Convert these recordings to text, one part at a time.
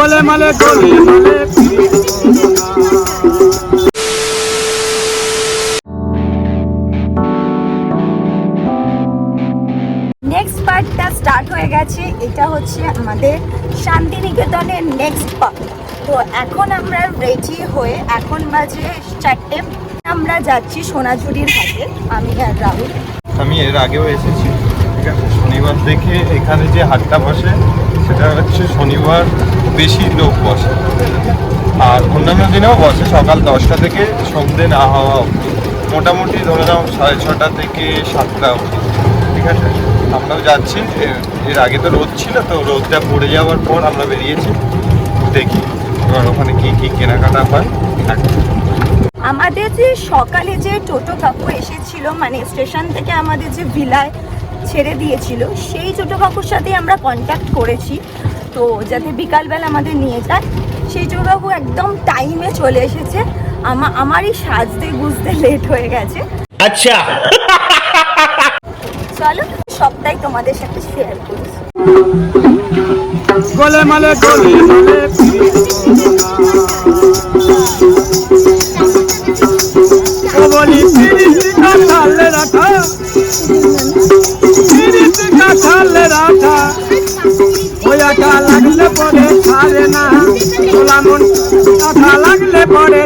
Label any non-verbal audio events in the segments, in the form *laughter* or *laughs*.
গোলে মালে গোলে মালে নেক্সট পার্টটা স্টার্ট হয়ে গেছে এটা হচ্ছে আমাদের শান্তিনিকেতনের নেক্সট পার্ট তো এখন আমরা রেডি হয়ে এখন বাজে চারটে। আমরা যাচ্ছি সোনাঝুরির হাটে আমি আর রাহুল। আমি এর আগেও এসেছি ঠিক আছে? শনিবার দেখে এখানে যে হাটটা বসে সেটা হচ্ছে শনিবার বেশি লোক বসে। আর অন্যান্য দিনেও বসে, সকাল দশটা থেকে সন্ধ্যে না হওয়া অবধি। মোটামুটি ধরে নাও সাড়ে ছটা থেকে সাতটা অবধি। ঠিক আছে? আমরাও যাচ্ছি। এর- আগে তো রোদ ছিল, তো রোদটা পড়ে যাওয়ার পর আমরা বেরিয়েছি। দেখি এবার ওখানে কী কী কেনাকাটা হয়। যাক। আমাদের যে সকালে যে টোটো কাকু এসেছিল মানে স্টেশন থেকে আমাদের যে ভিলায় ছেড়ে দিয়েছিল, সেই টোটো কাকুর সাথে আমরা কন্ট্যাক্ট করেছি। তো যাতে বিকালবেলা আমাদের নিয়ে যায় সেই জন্যবাবু একদম টাইমে চলে এসেছে। আমা আমারই সাজতে বুঝতে লেট হয়ে গেছে। আচ্ছা। চলো সবটাই তোমাদের সাথে শেয়ার করি। গোলে মালে গোলে মালে লাগলে পরে ছাড়ে না। তোলা মন লাগলে পরে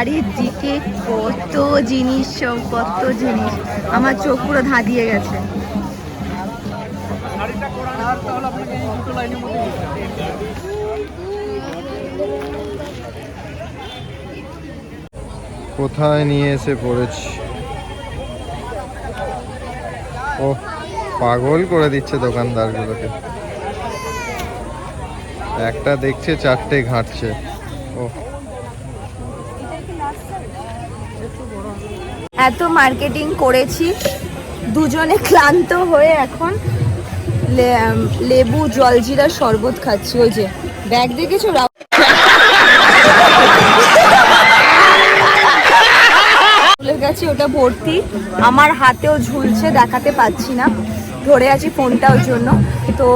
চারিদিকে কত জিনিস, সব কত জিনিস। আমার চোখ পুরো ধাঁধিয়ে গেছে। কোথায় নিয়ে এসে পড়েছি? ও পাগল করে দিচ্ছে দোকানদারগুলোকে। একটা দেখছে চারটে ঘাঁটছে। ও এত মার্কেটিং করেছি। দুজনে ক্লান্ত হয়ে এখন লেবু, জলজিরা শরবত খাচ্ছি। ওই যে, ব্যাগ দেখেছ? কাছে ওটা ভর্তি। আমার হাতেও ঝুলছে, দেখাতে পাচ্ছি না। ধরে আছি ফোনটা ওর জন্য। তো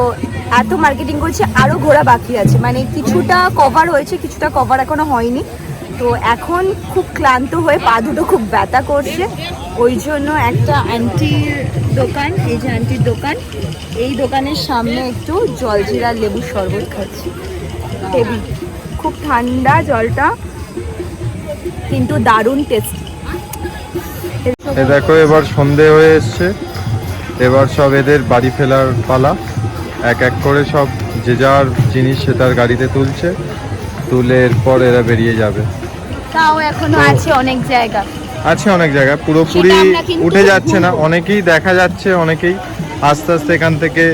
এত মার্কেটিং করছি আরও ঘোরা বাকি আছে। মানে কিছুটা কভার হয়েছে, কিছুটা কভার এখনও হয়নি। তো এখন খুব ক্লান্ত হয়ে পা দুটো খুব ব্যথা করছে। ওই জন্য একটা আন্টির দোকান, এই যে আন্টির দোকান, এই দোকানের সামনে একটু জলজিরা লেবু শরবত খাচ্ছি। হেভি খুব ঠান্ডা জলটা, কিন্তু দারুণ টেস্ট। দেখো, এবার সন্ধে হয়ে এসছে। এবার সব এদের বাড়ি ফেরার পালা। এক এক করে সব যে যার জিনিস সে তার গাড়িতে তুলছে। তুলে এরপর এরা বেরিয়ে যাবে। তাও এখনও আছে অনেক জায়গা। আছে অনেক জায়গা পুরোপুরি উঠে যাচ্ছে না। অনেকেই দেখা যাচ্ছে অনেকেই আস্তে আস্তে এখান থেকে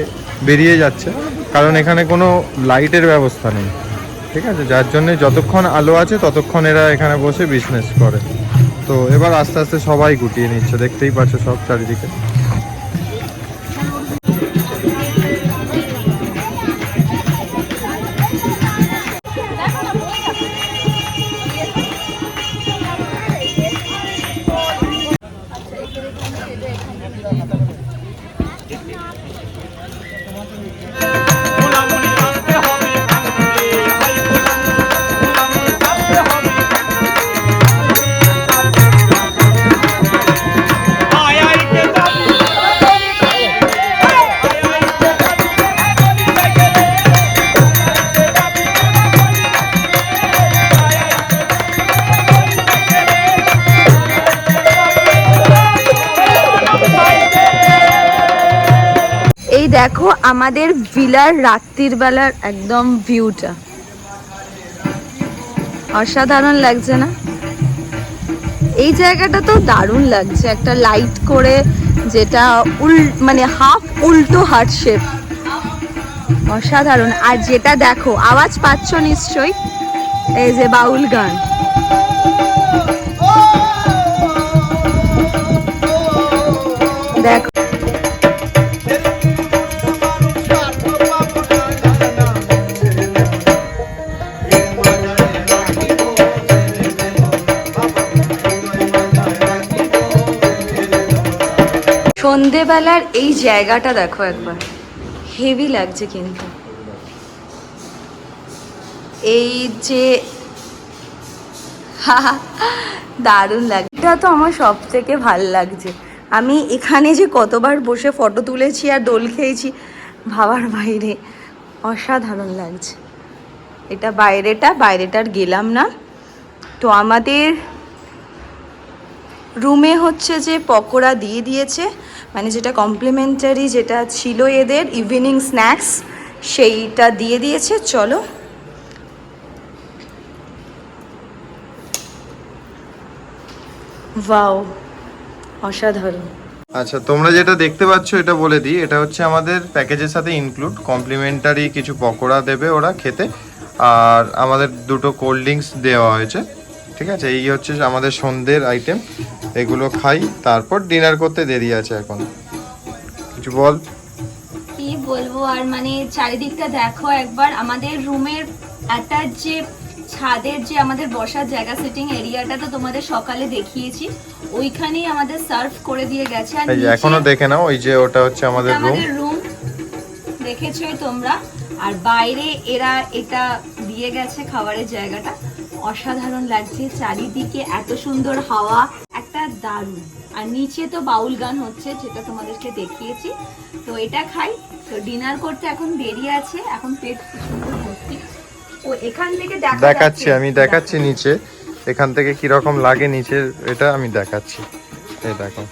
বেরিয়ে যাচ্ছে কারণ এখানে কোনো লাইটের ব্যবস্থা নেই। ঠিক আছে? যার জন্য যতক্ষণ আলো আছে ততক্ষণ এরা এখানে বসে বিজনেস করে। তো এবার আস্তে আস্তে সবাই গুটিয়ে নিচ্ছে। দেখতেই পাচ্ছ সব চারিদিকে। দেখো আমাদের ভিলার রাত্রির বেলার একদম ভিউটা অসাধারণ লাগছে না? এই জায়গাটা তো দারুণ লাগছে, একটা লাইট করে যেটা উল মানে হাফ উল্টো হার্ট শেপ অসাধারণ। আর যেটা দেখো, আওয়াজ পাচ্ছ নিশ্চয়ই? এই যে বাউল গান। দেখো সন্ধেবেলার এই জায়গাটা দেখো একবার। হেভি লাগছে কিন্তু। এই যে দারুণ লাগছে এটা তো আমার সব থেকে ভালো লাগছে। আমি এখানে যে কতবার বসে ফটো তুলেছি আর দোল খেয়েছি, ভাবার বাইরে অসাধারণ লাগছে। এটা বাইরেটা, বাইরেটার গেলাম না। তো আমাদের রুমে হচ্ছে যে পকোড়া দিয়ে দিয়েছে মানে যেটা কমপ্লিমেন্টারি যেটা ছিল এদের ইভিনিং স্ন্যাক্স সেইটা দিয়ে দিয়েছে, চলো। ওয়াও অসাধারণ। আচ্ছা তোমরা যেটা দেখতে পাচ্ছ, এটা বলে দিই, এটা হচ্ছে আমাদের প্যাকেজের সাথে ইনক্লুড কমপ্লিমেন্টারি কিছু পকোড়া দেবে ওরা খেতে, আর আমাদের দুটো কোল্ড ড্রিঙ্কস দেওয়া হয়েছে, ঠিক আছে? এই হচ্ছে আমাদের সন্ধ্যের আইটেম এগুলো খাই তারপর ডিনার করতে দেরি আছে এখন। কিছু বল। কি বলব আর মানে চারিদিকটা দেখো একবার আমাদের রুমের একটা যে ছাদের যে আমাদের বসার জায়গা সিটিং এরিয়াটা তো তোমাদের সকালে দেখিয়েছি ওইখানেই আমাদের সার্ভ করে দিয়ে গেছে। আর এখনও দেখে নাও ওই যে ওটা হচ্ছে আমাদের রুম রুম দেখেছোই তোমরা। আর বাইরে এরা এটা দিয়ে গেছে খাবারের জায়গাটা। অসাধারণ লাগছে। চারিদিকে এত সুন্দর হাওয়া, একটা দারুণ। আর নিচে তো বাউল গান হচ্ছে যেটা তোমাদেরকে দেখিয়েছি। তো এটা খাই। তো ডিনার করতে এখন দেরি আছে, এখন পেট সুন্দর ভর্তি। ও এখান থেকে দেখা দেখাচ্ছি, আমি দেখাচ্ছি নিচে। এখান থেকে কি রকম লাগে নিচের এটা আমি দেখাচ্ছি। এই দেখো।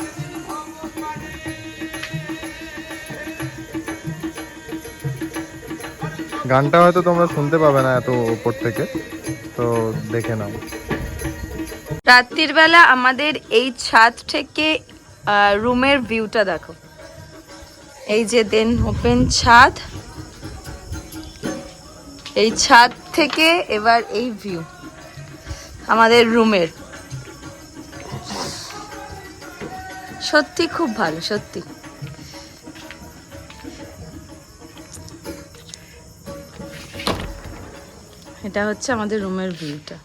গানটা হয়তো তোমরা শুনতে পাবে না এত উপর থেকে। তো দেখে নাও। রাত্রির বেলা আমাদের এই ছাদ থেকে রুমের ভিউটা দেখো। এই যে দেন ওপেন ছাদ। এই ছাদ থেকে এবার এই ভিউ, আমাদের রুমের। সত্যি খুব ভালো, সত্যি। এটা হচ্ছে আমাদের রুমের ভিউটা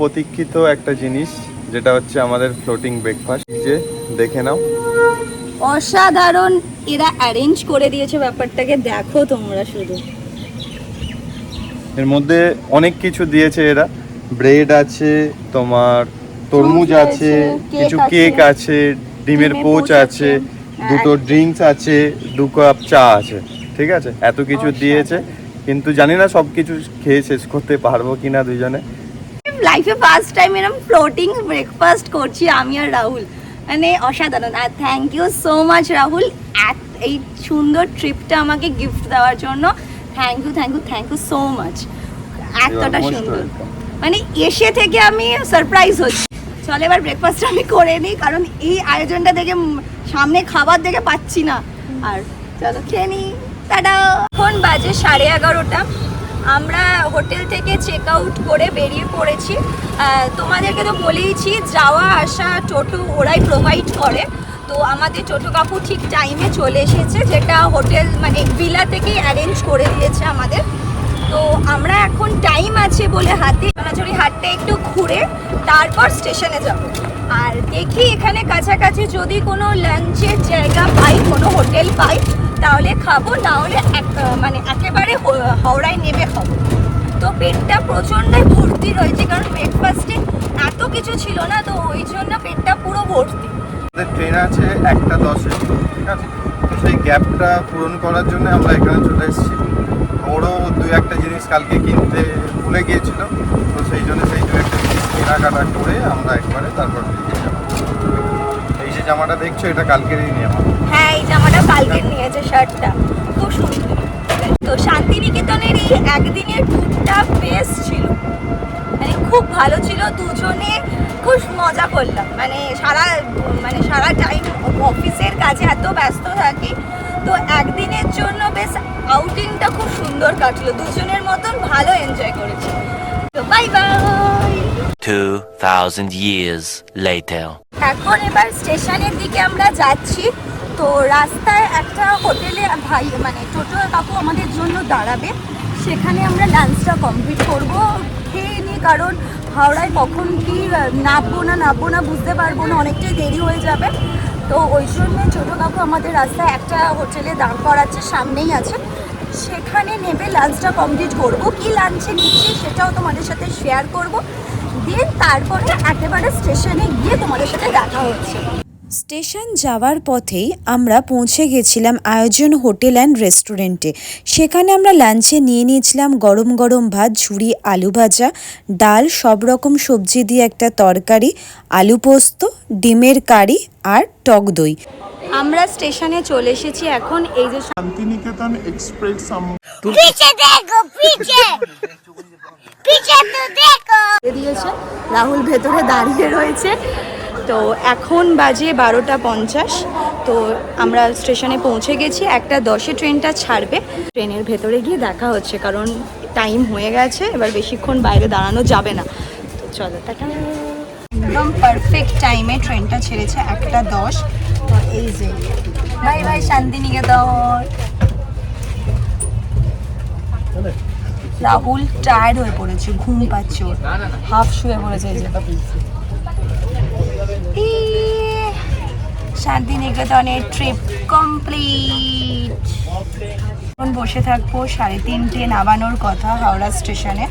প্রতীক্ষিত একটা জিনিস যেটা হচ্ছে আমাদের ফ্লোটিং ব্রেকফাস্ট যে দেখে নাও। অসাধারণ এরা অ্যারেঞ্জ করে দিয়েছে ব্যাপারটাকে। দেখো তোমরা শুধু। এর মধ্যে অনেক কিছু দিয়েছে এরা। ব্রেড আছে তোমার তরমুজ আছে কিছু কেক আছে, ডিমের পোচ আছে আছে, দুটো ড্রিঙ্কস আছে দু কাপ চা আছে। ঠিক আছে? এত কিছু দিয়েছে। কিন্তু জানি না সব কিছু খেয়ে শেষ করতে পারব কিনা দুজনে। লাইফে ফার্স্ট টাইম এরকম ফ্লোটিং ব্রেকফাস্ট করছি আমি আর রাহুল। মানে অসাধারণ। আর thank you so much Rahul এত- এই সুন্দর ট্রিপটা আমাকে গিফট দেওয়ার জন্য। Thank you thank you thank you so much এতটা সুন্দর। মানে এসে থেকে আমি সারপ্রাইজ হচ্ছি। চলে এবার ব্রেকফাস্ট আমি করে নিই কারণ এই আয়োজনটা দেখে সামনে খাবার দেখে পাচ্ছি না। আর চলো খেয়ে নিই। টাটা! এখন বাজে সাড়ে এগারোটা। আমরা হোটেল থেকে চেক আউট করে বেরিয়ে পড়েছি। তোমাদেরকে তো বলেইছি, যাওয়া, আসা, টোটো ওরাই প্রোভাইড করে। তো আমাদের টোটো কাকু ঠিক টাইমে চলে এসেছে, যেটা হোটেল মানে ভিলা থেকেই অ্যারেঞ্জ করে দিয়েছে আমাদের। তো আমরা এখন টাইম আছে বলে হাতে সোনাঝুরি হাটটা একটু ঘুরে তারপর স্টেশনে যাব। আর দেখি এখানে কাছাকাছি যদি কোনো লাঞ্চের জায়গা পাই, কোনো হোটেল পাই, তাহলে খাব, না হলে এক- মানে একেবারে হাওড়ায় নেমে খাব। তো পেটটা প্রচণ্ডই ভর্তি রয়েছে, কারণ ব্রেকফাস্টে এত কিছু ছিল না, তো ওই জন্য পেটটা পুরো ভর্তি। ট্রেন আছে একটা দশে ঠিক আছে? তো সেই গ্যাপটা পূরণ করার জন্য আমরা এখানে চলে এসেছি। ওরও দু একটা জিনিস কালকে কিনতে ভুলে গিয়েছিল, তো সেই জন্য সেই দু একটা কেনাকাটা করে আমরা একবারে তারপর বেরিয়ে যাব। এই যে জামাটা দেখছ, এটা কালকেরই নেওয়া হ্যাঁ এই জামাটা কালকে নিয়েছে শার্টটা খুব সুন্দর। তো শান্তিনিকেতনের এই একদিনের ট্যুরটা বেস্ট ছিল। মানে খুব ভালো ছিল, দুজনে খুব মজা করলাম। মানে সারা মানে সারা টাইম অফিসের কাজে এত ব্যস্ত থাকি, তো একদিনের জন্য বেশ আউটিংটা খুব সুন্দর কাটলো। দুজনের মতন ভালো এনজয় করেছি। তো বাই বাই 2,000 years later. এখন এবার স্টেশনের দিকে আমরা যাচ্ছি। তো রাস্তায় একটা হোটেলে ভাই মানে টোটো কাকু আমাদের জন্য দাঁড়াবে। সেখানে আমরা লাঞ্চটা কমপ্লিট করব। খেয়ে নিই কারণ হাওড়ায় কখন কি নামবো না নামবো না বুঝতে পারব না অনেকটাই দেরি হয়ে যাবে। তো ওই জন্য ছোটো কাকু আমাদের রাস্তায় একটা হোটেলে দাঁড় করাচ্ছে সামনেই আছে। সেখানে নেবে লাঞ্চটা কমপ্লিট করব। কি লাঞ্চে নিচ্ছি সেটাও তোমাদের সাথে শেয়ার করব। দিন তারপরে একেবারে স্টেশনে গিয়ে তোমাদের সাথে দেখা হচ্ছে। স্টেশন যাওয়ার পথেই আমরা পৌঁছে গেছিলাম আয়োজন হোটেল অ্যান্ড রেস্টুরেন্টে। সেখানে আমরা লাঞ্চে নিয়ে নিয়েছিলাম গরম গরম ভাত ঝুড়ি আলু ভাজা ডাল সব রকম সবজি দিয়ে একটা তরকারি আলু পোস্ত ডিমের কারি আর টক দই। আমরা স্টেশনে চলে এসেছি এখন এই যে শান্তিনিকেতন এক্সপ্রেস *laughs* রাহুল ভেতরে দাঁড়িয়ে রয়েছে। তো এখন বাজে বারোটা পঞ্চাশ। তো আমরা স্টেশনে পৌঁছে গেছি। একটা দশে ট্রেনটা ছাড়বে। ট্রেনের ভেতরে গিয়ে দেখা হচ্ছে, কারণ টাইম হয়ে গেছে। এবার বেশিক্ষণ বাইরে দাঁড়ানো যাবে না। তো চলো একদম পারফেক্ট টাইমে ট্রেনটা ছেড়েছে একটা দশ। তো এই যে bye bye Santiniketan. Rahul tired হয়ে পড়েছে ঘুম পাচ্ছে হাফ শুয়ে পড়েছে এই যে। এই, শান্তিনিকেতনের ট্রিপ কমপ্লিট এখন বসে থাকব সাড়ে তিনটে নামানোর কথা হাওড়া স্টেশনে।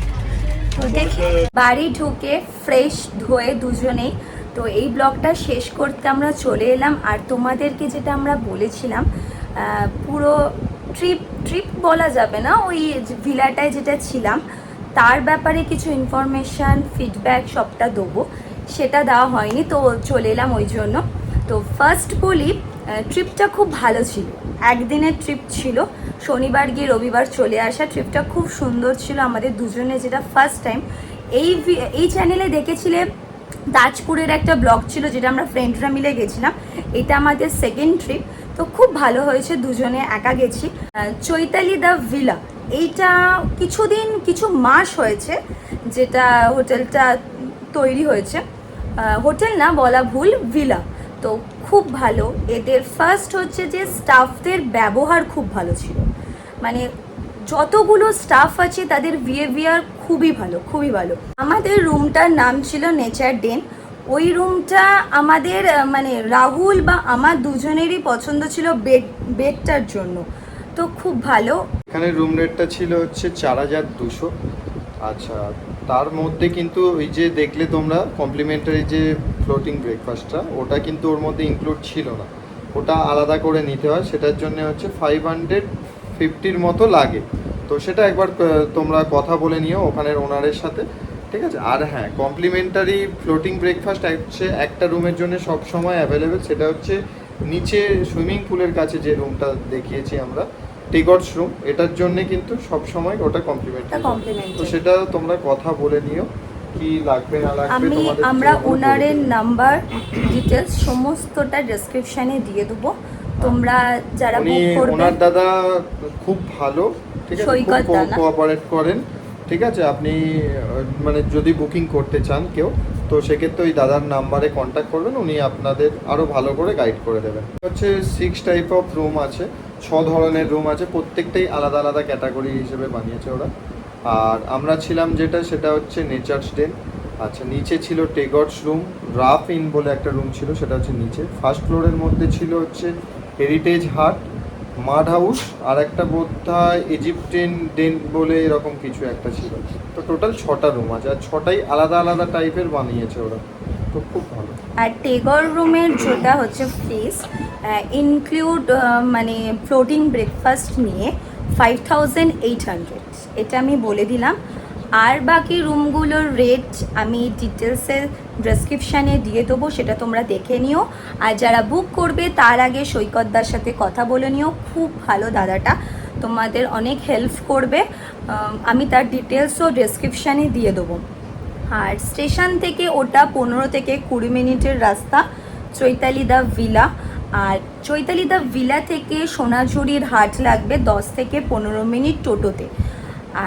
তো দেখি বাড়ি ঢুকে ফ্রেশ ধুয়ে দুজনেই। তো এই ব্লগটা শেষ করতে আমরা চলে এলাম। আর তোমাদেরকে যেটা আমরা বলেছিলাম পুরো ট্রিপ ট্রিপ বলা যাবে না, ওই ভিলাটায় যেটা ছিলাম, তার ব্যাপারে কিছু ইনফরমেশান ফিডব্যাক সবটা দেবো। সেটা দেওয়া হয়নি, তো চলে এলাম ওই জন্য। তো ফার্স্ট বলি ট্রিপটা খুব ভালো ছিল। একদিনের ট্রিপ ছিল, শনিবার গিয়ে রবিবার চলে আসা। ট্রিপটা খুব সুন্দর ছিল, আমাদের দুজনে যেটা ফার্স্ট টাইম এই এই চ্যানেলে দেখেছিলে তাজপুরের একটা ব্লগ ছিল, যেটা আমরা ফ্রেন্ডরা মিলে গেছিলাম। এটা আমাদের সেকেন্ড ট্রিপ তো খুব ভালো হয়েছে, দুজনে একা গেছি। চৈতালি দ্য ভিলা, এইটা কিছুদিন, কিছু মাস হয়েছে যেটা হোটেলটা তৈরি হয়েছে। হোটেল না, বলা ভুল, ভিলা। তো খুব ভালো, এদের ফার্স্ট হচ্ছে যে স্টাফদের ব্যবহার খুব ভালো ছিল। মানে যতগুলো স্টাফ আছে, তাদের বিহেভিয়ার খুবই ভালো খুবই ভালো। আমাদের রুমটার নাম ছিল নেচার ডেন ওই রুমটা আমাদের মানে রাহুল বা আমার দুজনেরই পছন্দ ছিল বেড বেডটার জন্য। তো খুব ভালো। এখানে রুম রেটটা ছিল হচ্ছে চার হাজার দুশো। আচ্ছা তার মধ্যে কিন্তু ওই যে দেখলে তোমরা কমপ্লিমেন্টারি যে ফ্লোটিং ব্রেকফাস্টটা ওটা কিন্তু ওর মধ্যে ইনক্লুড ছিল না। ওটা আলাদা করে নিতে হয়, সেটার জন্য হচ্ছে ফাইভ হান্ড্রেড ফিফটির মতো লাগে। তো সেটা একবার তোমরা কথা বলে নিও ওখানের ওনারের সাথে। ঠিক আছে? আর হ্যাঁ কমপ্লিমেন্টারি ফ্লোটিং ব্রেকফাস্ট হচ্ছে একটা রুমের জন্য সব সময় অ্যাভেলেবেল সেটা হচ্ছে নিচে সুইমিং পুলের কাছে যে রুমটা দেখিয়েছি আমরা টিগটস রুম এটার জন্য কিন্তু সব সময় ওটা কমপ্লিমেন্টারি। তো সেটা তোমরা কথা বলে নিও কি লাগবে না লাগবে আমি আমরা ওনারের নাম্বার ডিটেলস সমস্তটা ডেসক্রিপশানে দিয়ে দেবো। তোমরা যারা বুক করবে ওনার দাদা খুব ভালো ঠিক আছে? খুব। কোঅপারেট করেন। ঠিক আছে, আপনি মানে যদি বুকিং করতে চান কেউ, তো সেক্ষেত্রে ওই দাদার নাম্বারে কন্ট্যাক্ট করবেন, উনি আপনাদের আরও ভালো করে গাইড করে দেবেন। হচ্ছে সিক্স টাইপ অফ রুম আছে, ছ ধরনের রুম আছে, প্রত্যেকটাই আলাদা আলাদা ক্যাটাগরি হিসেবে বানিয়েছে ওরা। আর আমরা ছিলাম যেটা, সেটা হচ্ছে নেচার্স ডেন আচ্ছা নিচে ছিল টেগটস রুম রাফ ইন বলে একটা রুম ছিল, সেটা হচ্ছে নিচে। ফার্স্ট ফ্লোরের মধ্যে ছিল হচ্ছে হেরিটেজ হাট মাড হাউস আর একটা বোধহয় ইজিপ্টেন ডেন বলে এরকম কিছু একটা ছিল। তো টোটাল ছটা রুম আছে আর ছটাই আলাদা আলাদা টাইপের বানিয়েছে ওরা। তো খুব ভালো। আর টেগর রুমের যেটা হচ্ছে ফিস ইনক্লুড মানে ফ্লোটিং ব্রেকফাস্ট নিয়ে ফাইভ থাউজেন্ড এইট হান্ড্রেড এটা আমি বলে দিলাম। আর বাকি রুমগুলোর রেট আমি ডিটেলসের ডেসক্রিপশানে দিয়ে দেবো, সেটা তোমরা দেখে নিও। আর যারা বুক করবে, তার আগে সৈকতদার সাথে কথা বলে নিও। খুব ভালো দাদাটা, তোমাদের অনেক হেল্প করবে। আমি তার ডিটেলসও ডেসক্রিপশানে দিয়ে দেবো। আর স্টেশন থেকে ওটা পনেরো থেকে কুড়ি মিনিটের রাস্তা চৈতালি দা ভিলা আর চৈতালি দা ভিলা থেকে সোনাঝুরির হাট লাগবে দশ থেকে পনেরো মিনিট টোটোতে।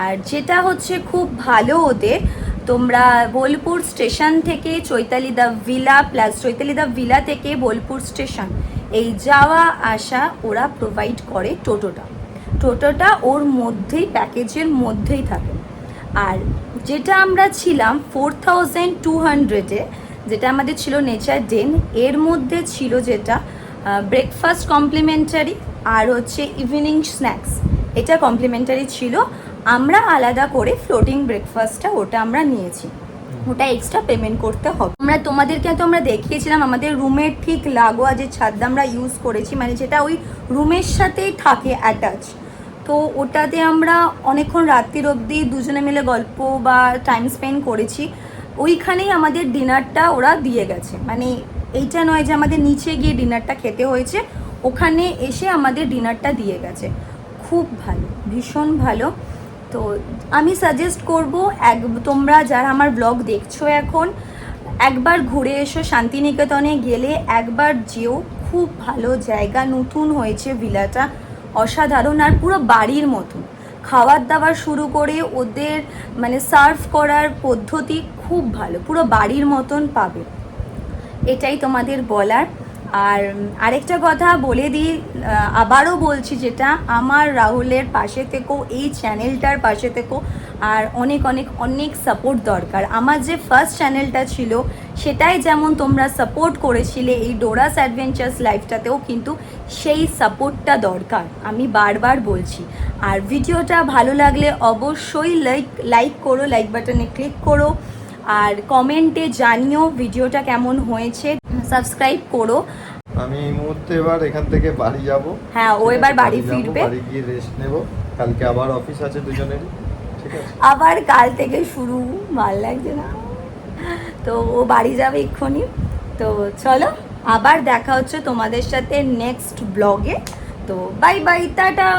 আর যেটা হচ্ছে খুব ভালো ওদের তোমরা বোলপুর স্টেশন থেকে Chaitalida villa plus Chaitalida villa থেকে বোলপুর স্টেশন, এই যাওয়া আসা ওরা প্রোভাইড করে টোটোটা। টোটোটা ওর মধ্যেই, প্যাকেজের মধ্যেই থাকে। আর যেটা আমরা ছিলাম ফোর থাউজেন্ড টু হান্ড্রেডে যেটা আমাদের ছিল নেচার ডেন এর মধ্যে ছিল যেটা ব্রেকফাস্ট কমপ্লিমেন্টারি আর হচ্ছে ইভিনিং স্ন্যাক্স এটা কমপ্লিমেন্টারি ছিল। আমরা আলাদা করে ফ্লোটিং ব্রেকফাস্টটা ওটা আমরা নিয়েছি। ওটা এক্সট্রা পেমেন্ট করতে হবে। আমরা তোমাদেরকে তো আমরা দেখিয়েছিলাম আমাদের রুমের ঠিক লাগোয়া যে ছাদটা আমরা ইউজ করেছি মানে যেটা ওই রুমের সাথেই থাকে অ্যাটাচ তো ওটাতে আমরা অনেকক্ষণ রাত্রির অবধি দুজনে মিলে গল্প বা টাইম স্পেন্ড করেছি। ওইখানেই আমাদের ডিনারটা ওরা দিয়ে গেছে। মানে এইটা নয় যে আমাদের নিচে গিয়ে ডিনারটা খেতে হয়েছে ওখানে এসে আমাদের ডিনারটা দিয়ে গেছে। খুব ভালো ভীষণ ভালো। তো আমি সাজেস্ট করব এক, তোমরা যারা আমার ব্লগ দেখছ এখন, একবার ঘুরে এসো শান্তিনিকেতনে গেলে, একবার যেও। খুব ভালো জায়গা, নতুন হয়েছে ভিলাটা, অসাধারণ। আর পুরো বাড়ির মতন। খাবার দাবার শুরু করে ওদের মানে সার্ভ করার পদ্ধতি খুব ভালো। পুরো বাড়ির মতন পাবে। এটাই তোমাদের বলার। আর আরেকটা কথা বলে দিই আবারও বলছি যেটা, আমার রাহুলের পাশে থেকেও এই চ্যানেলটার পাশে থেকেও আর অনেক অনেক অনেক সাপোর্ট দরকার। আমার যে ফার্স্ট চ্যানেলটা ছিল, সেটাই যেমন তোমরা সাপোর্ট করেছিলে এই ডোরাস অ্যাডভেঞ্চার্স লাইফটাতেও কিন্তু সেই সাপোর্টটা দরকার, আমি বারবার বলছি। আর ভিডিওটা ভালো লাগলে অবশ্যই লাইক লাইক করো লাইক বাটনে ক্লিক করো, আর কমেন্টে জানিও ভিডিওটা কেমন হয়েছে। সাবস্ক্রাইব করো। আমি এই মুহূর্তে এবার এখান থেকে বাড়ি যাব। হ্যাঁ, ও এবার বাড়ি ফিরবে। বাড়ি গিয়ে রেস্ট নেব। কালকে আবার অফিস আছে দুজনেরই আছে? আবার কাল থেকে শুরু ভালো লাগছে না। তো ও বাড়ি যাবে এক্ষুনি। তো চলো আবার দেখা হচ্ছে তোমাদের সাথে নেক্সট ব্লগে তো বাই বাই টাটা!